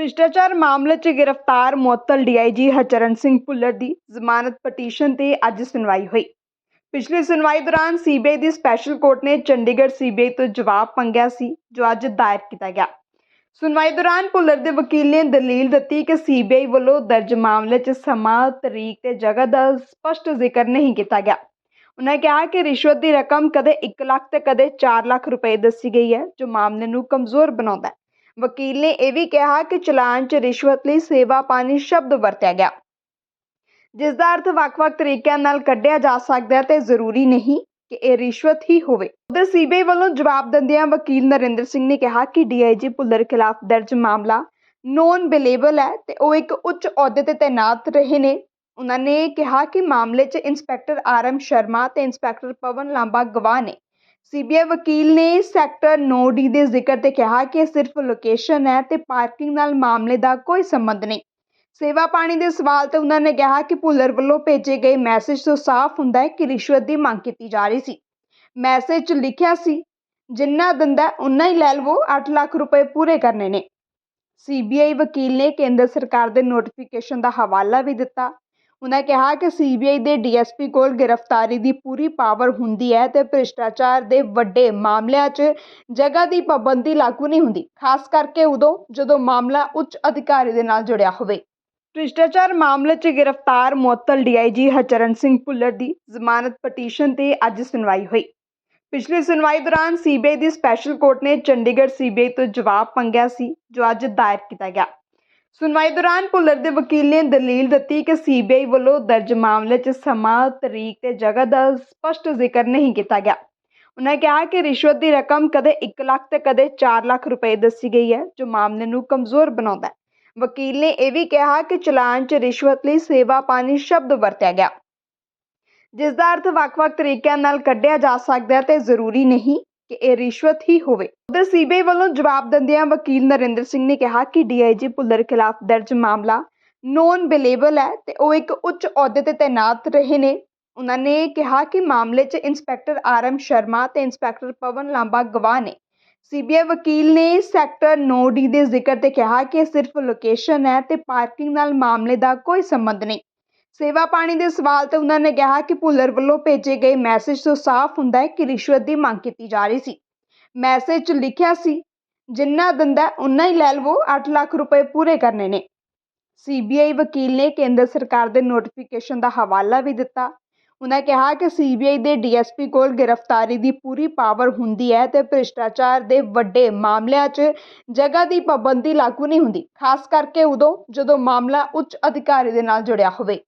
ਭ੍ਰਿਸ਼ਟਾਚਾਰ ਮਾਮਲੇ 'ਚ ਗ੍ਰਿਫਤਾਰ ਮੁਅੱਤਲ ਡੀਆਈਜੀ ਹਰਚਰਨ ਸਿੰਘ ਭੁੱਲਰ ਦੀ ਜ਼ਮਾਨਤ ਪਟੀਸ਼ਨ ਤੇ ਅੱਜ ਸੁਣਵਾਈ ਹੋਈ। ਪਿਛਲੀ ਸੁਣਵਾਈ ਦੌਰਾਨ ਸੀਬੀਆਈ ਦੀ ਸਪੈਸ਼ਲ ਕੋਰਟ ਨੇ ਚੰਡੀਗੜ੍ਹ ਸੀਬੀਆਈ ਤੋਂ ਜਵਾਬ ਮੰਗਿਆ ਸੀ, ਜੋ ਅੱਜ ਦਾਇਰ ਕੀਤਾ ਗਿਆ। ਸੁਣਵਾਈ ਦੌਰਾਨ ਭੁੱਲਰ ਦੇ ਵਕੀਲ ਨੇ ਦਲੀਲ ਦਿੱਤੀ ਕਿ ਸੀਬੀਆਈ ਵੱਲੋਂ ਦਰਜ ਮਾਮਲੇ 'ਚ ਸਮਾਂ, ਤਰੀਕ ਤੇ ਜਗ੍ਹਾ ਦਾ ਸਪਸ਼ਟ ਜ਼ਿਕਰ ਨਹੀਂ ਕੀਤਾ ਗਿਆ। ਉਨ੍ਹਾਂ ਕਿਹਾ ਕਿ ਰਿਸ਼ਵਤ ਦੀ ਰਕਮ ਕਦੇ 1 ਲੱਖ ਤੇ ਕਦੇ 4 ਲੱਖ ਰੁਪਏ ਦੱਸੀ ਗਈ ਹੈ, ਜੋ ਮਾਮਲੇ ਨੂੰ ਕਮਜ਼ੋਰ ਬਣਾਉਂਦਾ ਹੈ। ਵਕੀਲ ਨੇ ਇਹ ਵੀ ਕਿਹਾ ਕਿ ਚਲਾਨ 'ਚ ਰਿਸ਼ਵਤ ਲਈ ਸੇਵਾ ਪਾਣੀ ਸ਼ਬਦ ਵਰਤਿਆ ਗਿਆ। ਜਿਸ ਦਾ ਅਰਥ ਵੱਖ-ਵੱਖ ਤਰੀਕਿਆਂ ਨਾਲ ਕੱਢਿਆ ਜਾ ਸਕਦਾ ਹੈ ਤੇ ਜ਼ਰੂਰੀ ਨਹੀਂ ਕਿ ਇਹ ਰਿਸ਼ਵਤ ਹੀ ਹੋਵੇ। ਉਧਰ ਸੀਬੀਆਈ ਵੱਲੋਂ ਜਵਾਬ ਦਿੰਦਿਆਂ ਵਕੀਲ ਨਰਿੰਦਰ ਸਿੰਘ ਨੇ ਕਿਹਾ ਕਿ ਡੀਆਈਜੀ ਭੁੱਲਰ ਖਿਲਾਫ ਦਰਜ ਮਾਮਲਾ ਨੋਨ ਬੇਲੇਬਲ ਹੈ ਤੇ ਉਹ ਇੱਕ ਉੱਚ ਅਹੁਦੇ ਤੇ ਤਾਇਨਾਤ ਰਹੇ ਨੇ। ਉਹਨਾਂ ਨੇ ਕਿਹਾ ਕਿ ਮਾਮਲੇ 'ਚ ਇੰਸਪੈਕਟਰ ਆਰ ਐਮ ਸ਼ਰਮਾ ਤੇ ਇੰਸਪੈਕਟਰ ਪਵਨ ਲਾਂਬਾ ਗਵਾਹ ਨੇ। ਸੀਬੀਆਈ ਵਕੀਲ ਨੇ ਸੈਕਟਰ 9D ਦੇ ਜ਼ਿਕਰ ਤੇ ਕਿਹਾ ਕਿ ਸਿਰਫ ਲੋਕੇਸ਼ਨ ਹੈ ਤੇ ਪਾਰਕਿੰਗ ਨਾਲ ਮਾਮਲੇ ਦਾ ਕੋਈ ਸੰਬੰਧ ਨਹੀਂ। ਸੇਵਾ ਪਾਣੀ ਦੇ ਸਵਾਲ ਤੇ ਉਹਨਾਂ ਨੇ ਕਿਹਾ ਕਿ ਭੁੱਲਰ ਵੱਲੋਂ ਭੇਜੇ ਗਏ ਮੈਸੇਜ ਤੋਂ ਸਾਫ਼ ਹੁੰਦਾ ਹੈ ਕਿ ਰਿਸ਼ਵਤ ਦੀ ਮੰਗ ਕੀਤੀ ਜਾ ਰਹੀ ਸੀ। ਮੈਸੇਜ 'ਚ ਲਿਖਿਆ ਸੀ ਜਿੰਨਾ ਦਿੰਦਾ ਹੈ, ਉਨਾ ਹੀ ਲੈ ਲਵੋ 8 ਲੱਖ ਰੁਪਏ ਪੂਰੇ ਕਰਨੇ ਨੇ। ਸੀਬੀਆਈ ਵਕੀਲ ਨੇ ਕੇਂਦਰ ਸਰਕਾਰ ਦੇ ਨੋਟੀਫਿਕੇਸ਼ਨ ਦਾ ਹਵਾਲਾ ਵੀ ਦਿੱਤਾ। ਉਹਨਾਂ ਕਿਹਾ ਕਿ ਸੀਬੀਆਈ ਦੇ ਡੀਐਸਪੀ ਕੋਲ ਗ੍ਰਿਫਤਾਰੀ ਦੀ ਪੂਰੀ ਪਾਵਰ ਹੁੰਦੀ ਹੈ ਤੇ ਭ੍ਰਿਸ਼ਟਾਚਾਰ ਦੇ ਵੱਡੇ ਮਾਮਲਿਆਂ 'ਚ ਜਗ੍ਹਾ ਦੀ ਪਾਬੰਦੀ ਲਾਗੂ ਨਹੀਂ ਹੁੰਦੀ, ਖਾਸ ਕਰਕੇ ਉਦੋਂ ਜਦੋਂ ਮਾਮਲਾ ਉੱਚ ਅਧਿਕਾਰੀ ਦੇ ਨਾਲ ਜੁੜਿਆ ਹੋਵੇ। ਭ੍ਰਿਸ਼ਟਾਚਾਰ ਮਾਮਲੇ 'ਚ ਗ੍ਰਿਫਤਾਰ ਮੁਅੱਤਲ ਡੀਆਈਜੀ ਹਰਚਰਨ ਸਿੰਘ ਭੁੱਲਰ ਦੀ ਜ਼ਮਾਨਤ ਪਟੀਸ਼ਨ ਤੇ ਅੱਜ ਸੁਣਵਾਈ ਹੋਈ। ਪਿਛਲੀ ਸੁਣਵਾਈ ਦੌਰਾਨ ਸੀਬੀਆਈ ਦੀ ਸਪੈਸ਼ਲ ਕੋਰਟ ਨੇ ਚੰਡੀਗੜ੍ਹ ਸੀਬੀਆਈ ਤੋਂ ਜਵਾਬ ਮੰਗਿਆ ਸੀ, ਜੋ ਅੱਜ ਦਾਇਰ ਕੀਤਾ ਗਿਆ। ਸੁਣਵਾਈ ਦੌਰਾਨ ਭੁੱਲਰ ਦੇ ਵਕੀਲ ਨੇ ਦਲੀਲ ਦਿੱਤੀ ਕਿ ਸੀਬੀਆਈ ਵੱਲੋਂ ਦਰਜ ਮਾਮਲੇ 'ਚ ਸਮਾਂ, ਤਰੀਕ ਤੇ ਜਗ੍ਹਾ ਦਾ ਸਪਸ਼ਟ ਜ਼ਿਕਰ ਨਹੀਂ ਕੀਤਾ ਗਿਆ। ਉਨ੍ਹਾਂ ਕਿਹਾ ਕਿ ਰਿਸ਼ਵਤ ਦੀ ਰਕਮ ਕਦੇ 1 ਲੱਖ ਤੇ ਕਦੇ 4 ਲੱਖ ਰੁਪਏ ਦੱਸੀ ਗਈ ਹੈ, ਜੋ ਮਾਮਲੇ ਨੂੰ ਕਮਜ਼ੋਰ ਬਣਾਉਂਦਾ ਹੈ। ਵਕੀਲ ਨੇ ਇਹ ਵੀ ਕਿਹਾ ਕਿ ਚਲਾਨ 'ਚ ਰਿਸ਼ਵਤ ਲਈ ਸੇਵਾ ਪਾਣੀ ਸ਼ਬਦ ਵਰਤਿਆ ਗਿਆ। ਜਿਸ ਦਾ ਅਰਥ ਵੱਖ-ਵੱਖ ਤਰੀਕਿਆਂ ਨਾਲ ਕੱਢਿਆ ਜਾ ਸਕਦਾ ਹੈ ਤੇ ਜ਼ਰੂਰੀ ਨਹੀਂ। ਕਿ ਇਹ ਰਿਸ਼ਵਤ ਹੀ ਹੋਵੇ। ਉਧਰ ਸੀਬੀਆਈ ਵੱਲੋਂ ਜਵਾਬ ਦਿੰਦਿਆਂ ਵਕੀਲ ਨਰਿੰਦਰ ਸਿੰਘ ਨੇ ਕਿਹਾ ਕਿ ਡੀਆਈਜੀ ਭੁੱਲਰ ਖਿਲਾਫ ਦਰਜ ਮਾਮਲਾ ਨੋਨ ਬੇਲੇਬਲ ਹੈ ਤੇ ਉਹ ਇੱਕ ਉੱਚ ਅਹੁਦੇ ਤੇ ਤਾਇਨਾਤ ਰਹੇ ਨੇ। ਉਹਨਾਂ ਨੇ ਕਿਹਾ ਕਿ ਮਾਮਲੇ 'ਚ ਇੰਸਪੈਕਟਰ ਆਰ ਸ਼ਰਮਾ ਤੇ ਇੰਸਪੈਕਟਰ ਪਵਨ ਲਾਂਬਾ ਗਵਾਹ ਨੇ। ਸੀਬੀਆਈ ਵਕੀਲ ਨੇ ਸੈਕਟਰ 9D ਦੇ ਜ਼ਿਕਰ ਤੇ ਕਿਹਾ ਕਿ ਇਹ ਸਿਰਫ ਲੋਕੇਸ਼ਨ ਹੈ ਤੇ ਪਾਰਕਿੰਗ ਨਾਲ ਮਾਮਲੇ ਦਾ ਕੋਈ ਸੰਬੰਧ ਨਹੀਂ। ਸੇਵਾ ਪਾਣੀ ਦੇ ਸਵਾਲ ਤੇ ਉਹਨਾਂ ਨੇ ਕਿਹਾ ਕਿ ਭੁੱਲਰ ਵੱਲੋਂ ਭੇਜੇ ਗਏ ਮੈਸੇਜ ਤੋਂ ਸਾਫ਼ ਹੁੰਦਾ ਹੈ ਕਿ ਰਿਸ਼ਵਤ ਦੀ ਮੰਗ ਕੀਤੀ ਜਾ ਰਹੀ ਸੀ। ਮੈਸੇਜ 'ਚ ਲਿਖਿਆ ਸੀ ਜਿੰਨਾ ਦਿੰਦਾ ਹੈ, ਉਨਾ ਹੀ ਲੈ ਲਵੋ 8 ਲੱਖ ਰੁਪਏ ਪੂਰੇ ਕਰਨੇ ਨੇ। ਸੀਬੀਆਈ ਵਕੀਲ ਨੇ ਕੇਂਦਰ ਸਰਕਾਰ ਦੇ ਨੋਟੀਫਿਕੇਸ਼ਨ ਦਾ ਹਵਾਲਾ ਵੀ ਦਿੱਤਾ। ਉਹਨਾਂ ਕਿਹਾ ਕਿ ਸੀਬੀਆਈ ਦੇ ਡੀਐਸਪੀ ਕੋਲ ਗ੍ਰਿਫਤਾਰੀ ਦੀ ਪੂਰੀ ਪਾਵਰ ਹੁੰਦੀ ਹੈ ਤੇ ਭ੍ਰਿਸ਼ਟਾਚਾਰ ਦੇ ਵੱਡੇ ਮਾਮਲਿਆਂ 'ਚ ਜਗ੍ਹਾ ਦੀ ਪਾਬੰਦੀ ਲਾਗੂ ਨਹੀਂ ਹੁੰਦੀ ਖਾਸ ਕਰਕੇ ਉਦੋਂ ਜਦੋਂ ਮਾਮਲਾ ਉੱਚ ਅਧਿਕਾਰੀ ਦੇ ਨਾਲ ਜੁੜਿਆ ਹੋਵੇ।